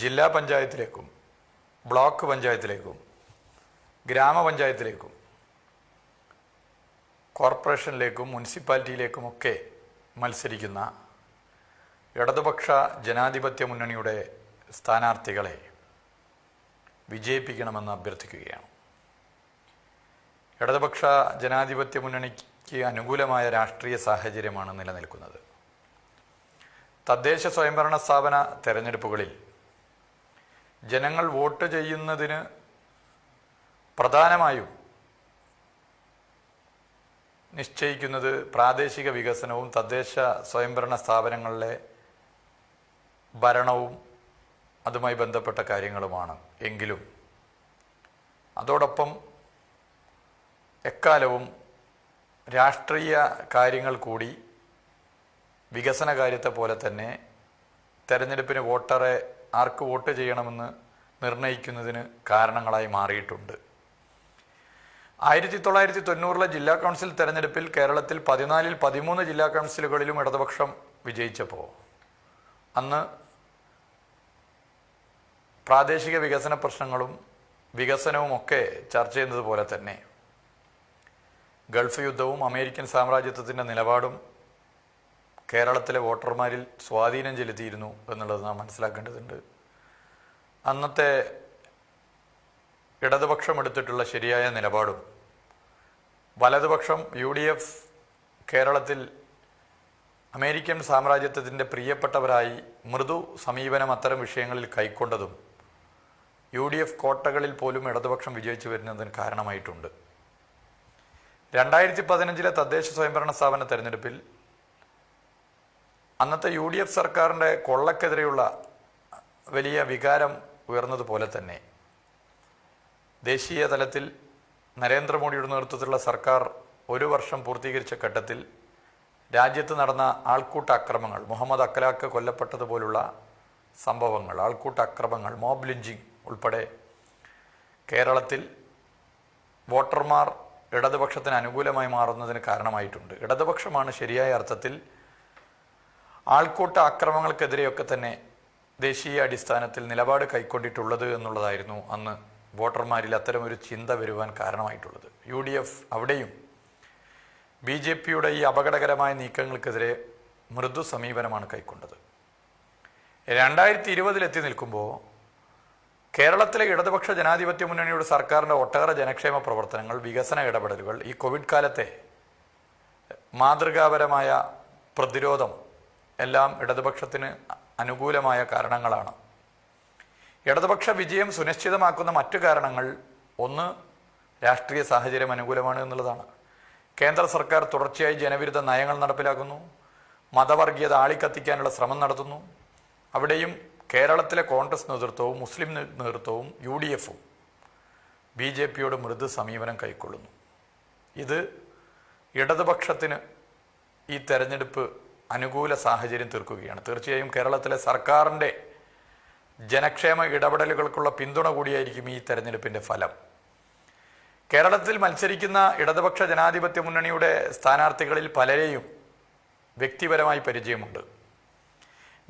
ജില്ലാ പഞ്ചായത്തിലേക്കും ബ്ലോക്ക് പഞ്ചായത്തിലേക്കും ഗ്രാമപഞ്ചായത്തിലേക്കും കോർപ്പറേഷനിലേക്കും മുനിസിപ്പാലിറ്റിയിലേക്കുമൊക്കെ മത്സരിക്കുന്ന ഇടതുപക്ഷ ജനാധിപത്യ മുന്നണിയുടെ സ്ഥാനാർത്ഥികളെ വിജയിപ്പിക്കണമെന്ന് അഭ്യർത്ഥിക്കുകയാണ്. ഇടതുപക്ഷ ജനാധിപത്യ മുന്നണിക്ക് അനുകൂലമായ രാഷ്ട്രീയ സാഹചര്യമാണ് നിലനിൽക്കുന്നത്. തദ്ദേശ സ്വയംഭരണ സ്ഥാപന തെരഞ്ഞെടുപ്പുകളിൽ ജനങ്ങൾ വോട്ട് ചെയ്യുന്നതിന് പ്രധാനമായും നിശ്ചയിക്കുന്നത് പ്രാദേശിക വികസനവും തദ്ദേശ സ്വയംഭരണ സ്ഥാപനങ്ങളിലെ ഭരണവും അതുമായി ബന്ധപ്പെട്ട കാര്യങ്ങളുമാണ്. എങ്കിലും അതോടൊപ്പം എക്കാലവും രാഷ്ട്രീയ കാര്യങ്ങൾ കൂടി വികസന കാര്യത്തെ പോലെ തന്നെ തെരഞ്ഞെടുപ്പിന് വോട്ടറെ ആർക്ക് വോട്ട് ചെയ്യണമെന്ന് നിർണയിക്കുന്നതിന് കാരണങ്ങളായി മാറിയിട്ടുണ്ട്. ആയിരത്തി തൊള്ളായിരത്തി തൊണ്ണൂറിലെ ജില്ലാ കൗൺസിൽ തെരഞ്ഞെടുപ്പിൽ കേരളത്തിൽ പതിനാലിൽ പതിമൂന്ന് ജില്ലാ കൗൺസിലുകളിലും ഇടതുപക്ഷം വിജയിച്ചപ്പോൾ അന്ന് പ്രാദേശിക വികസന പ്രശ്നങ്ങളും വികസനവും ഒക്കെ ചർച്ച ചെയ്യുന്നത് പോലെ തന്നെ ഗൾഫ് യുദ്ധവും അമേരിക്കൻ സാമ്രാജ്യത്വത്തിന്റെ നിലപാടും കേരളത്തിലെ വോട്ടർമാരിൽ സ്വാധീനം ചെലുത്തിയിരുന്നു എന്നുള്ളത് നാം മനസ്സിലാക്കേണ്ടതുണ്ട്. അന്നത്തെ ഇടതുപക്ഷം എടുത്തിട്ടുള്ള ശരിയായ നിലപാടും വലതുപക്ഷം യു ഡി എഫ് കേരളത്തിൽ അമേരിക്കൻ സാമ്രാജ്യത്വത്തിന്റെ പ്രിയപ്പെട്ടവരായി മൃദു സമീപനം അത്തരം വിഷയങ്ങളിൽ കൈക്കൊണ്ടതും യു ഡി എഫ് കോട്ടകളിൽ പോലും ഇടതുപക്ഷം വിജയിച്ചു വരുന്നതിന് കാരണമായിട്ടുണ്ട്. രണ്ടായിരത്തി പതിനഞ്ചിലെ തദ്ദേശ സ്വയംഭരണ സ്ഥാപന തെരഞ്ഞെടുപ്പിൽ അന്നത്തെ യു ഡി എഫ് സർക്കാരിന്റെ കൊള്ളക്കെതിരെയുള്ള വലിയ വികാരം ഉയർന്നതുപോലെ തന്നെ ദേശീയ തലത്തിൽ നരേന്ദ്രമോദിയുടെ നേതൃത്വത്തിലുള്ള സർക്കാർ ഒരു വർഷം പൂർത്തീകരിച്ച ഘട്ടത്തിൽ രാജ്യത്ത് നടന്ന ആൾക്കൂട്ട അക്രമങ്ങൾ മുഹമ്മദ് അക്കലാക്ക് കൊല്ലപ്പെട്ടതുപോലുള്ള സംഭവങ്ങൾ ആൾക്കൂട്ട അക്രമങ്ങൾ മോബ് ലിഞ്ചിങ് ഉൾപ്പെടെ കേരളത്തിൽ വോട്ടർമാർ ഇടതുപക്ഷത്തിന് അനുകൂലമായി മാറുന്നതിന് കാരണമായിട്ടുണ്ട്. ഇടതുപക്ഷമാണ് ശരിയായ അർത്ഥത്തിൽ ആൾക്കൂട്ട ആക്രമണങ്ങൾക്കെതിരെയൊക്കെ തന്നെ ദേശീയ അടിസ്ഥാനത്തിൽ നിലപാട് കൈക്കൊണ്ടിട്ടുള്ളത് എന്നുള്ളതായിരുന്നു അന്ന് വോട്ടർമാരിൽ അത്തരമൊരു ചിന്ത വരുവാൻ കാരണമായിട്ടുള്ളത്. യു ഡി എഫ് അവിടെയും ബി ജെ പിയുടെ ഈ അപകടകരമായ നീക്കങ്ങൾക്കെതിരെ മൃദു സമീപനമാണ് കൈക്കൊണ്ടത്. രണ്ടായിരത്തി ഇരുപതിലെത്തി നിൽക്കുമ്പോൾ കേരളത്തിലെ ഇടതുപക്ഷ ജനാധിപത്യ മുന്നണിയുടെ സർക്കാരിന്റെ ഒട്ടേറെ ജനക്ഷേമ പ്രവർത്തനങ്ങൾ വികസന ഇടപെടലുകൾ ഈ കോവിഡ് കാലത്തെ മാതൃകാപരമായ പ്രതിരോധം എല്ലാം ഇടതുപക്ഷത്തിന് അനുകൂലമായ കാരണങ്ങളാണ്. ഇടതുപക്ഷ വിജയം സുനിശ്ചിതമാക്കുന്ന മറ്റു കാരണങ്ങൾ ഒന്ന് രാഷ്ട്രീയ സാഹചര്യം അനുകൂലമാണ് എന്നുള്ളതാണ്. കേന്ദ്ര സർക്കാർ തുടർച്ചയായി ജനവിരുദ്ധ നയങ്ങൾ നടപ്പിലാക്കുന്നു. മതവർഗീയത ആളിക്കത്തിക്കാനുള്ള ശ്രമം നടത്തുന്നു. അവിടെയും കേരളത്തിലെ കോൺഗ്രസ് നേതൃത്വവും മുസ്ലിം നേതൃത്വവും യു ഡി എഫും ബി ജെ പിയോട് മൃദു സമീപനം കൈക്കൊള്ളുന്നു. ഇത് ഇടതുപക്ഷത്തിന് ഈ തെരഞ്ഞെടുപ്പ് അനുകൂല സാഹചര്യം തീർക്കുകയാണ്. തീർച്ചയായും കേരളത്തിലെ സർക്കാരിന്റെ ജനക്ഷേമ ഇടപെടലുകൾക്കുള്ള പിന്തുണ കൂടിയായിരിക്കും ഈ തെരഞ്ഞെടുപ്പിന്റെ ഫലം. കേരളത്തിൽ മത്സരിക്കുന്ന ഇടതുപക്ഷ ജനാധിപത്യ മുന്നണിയുടെ സ്ഥാനാർത്ഥികളിൽ പലരെയും വ്യക്തിപരമായി പരിചയമുണ്ട്.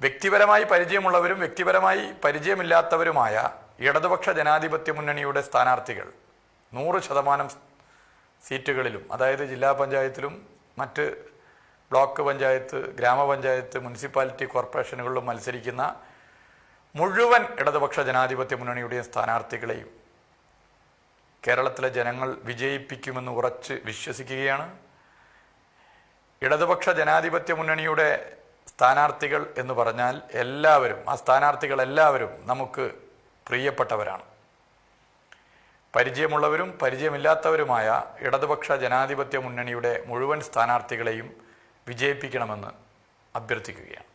വ്യക്തിപരമായി പരിചയമുള്ളവരും വ്യക്തിപരമായി പരിചയമില്ലാത്തവരുമായ ഇടതുപക്ഷ ജനാധിപത്യ മുന്നണിയുടെ സ്ഥാനാർത്ഥികൾ നൂറ് ശതമാനം സീറ്റുകളിലും അതായത് ജില്ലാ പഞ്ചായത്തിലും മറ്റ് ബ്ലോക്ക് പഞ്ചായത്ത് ഗ്രാമപഞ്ചായത്ത് മുനിസിപ്പാലിറ്റി കോർപ്പറേഷനുകളിലും മത്സരിക്കുന്ന മുഴുവൻ ഇടതുപക്ഷ ജനാധിപത്യ മുന്നണിയുടെയും സ്ഥാനാർത്ഥികളെയും കേരളത്തിലെ ജനങ്ങൾ വിജയിപ്പിക്കുമെന്ന് ഉറച്ച് വിശ്വസിക്കുകയാണ്. ഇടതുപക്ഷ ജനാധിപത്യ മുന്നണിയുടെ സ്ഥാനാർത്ഥികൾ എന്ന് പറഞ്ഞാൽ എല്ലാവരും ആ സ്ഥാനാർത്ഥികൾ എല്ലാവരും നമുക്ക് പ്രിയപ്പെട്ടവരാണ്. പരിചയമുള്ളവരും പരിചയമില്ലാത്തവരുമായ ഇടതുപക്ഷ ജനാധിപത്യ മുന്നണിയുടെ മുഴുവൻ സ്ഥാനാർത്ഥികളെയും വിജയിപ്പിക്കണമെന്ന് അഭ്യർത്ഥിക്കുകയാണ്.